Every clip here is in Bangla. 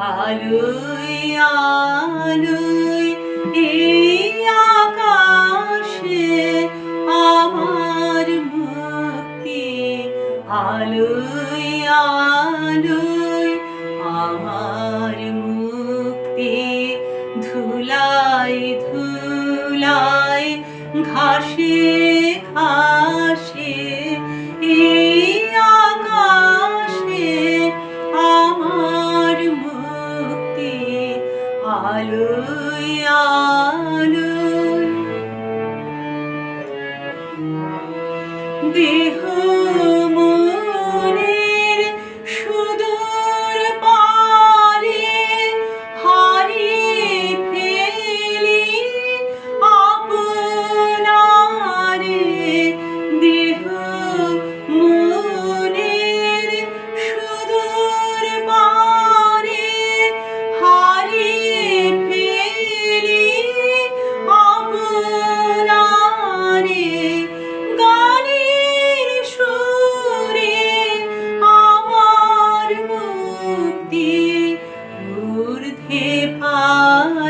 আলোই আলোই এই আকাশে আমার মুক্তি। আলোই আলোই আমার মুক্তি। ধুলাই ধুলাই ঘাসে ঘাসে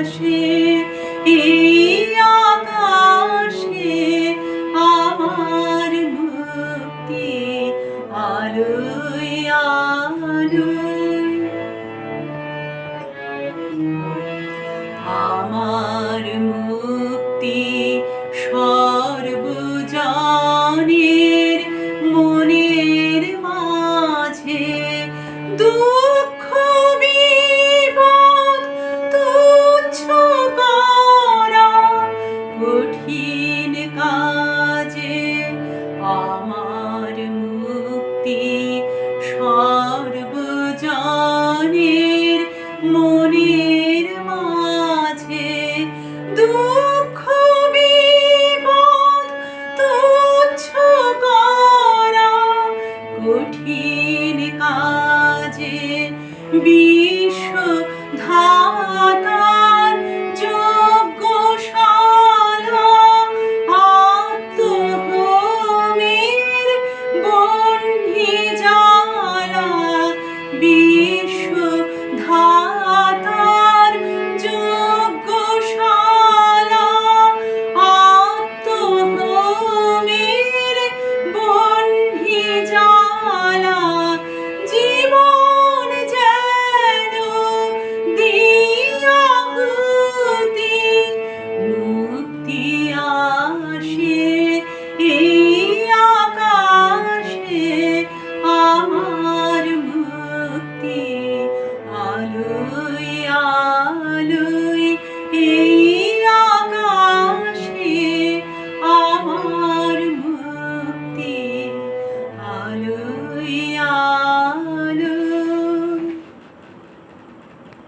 আকাশে আমার মুক্তি আমার মুক্তি মনের মাঝে দুঃখ শুয়ে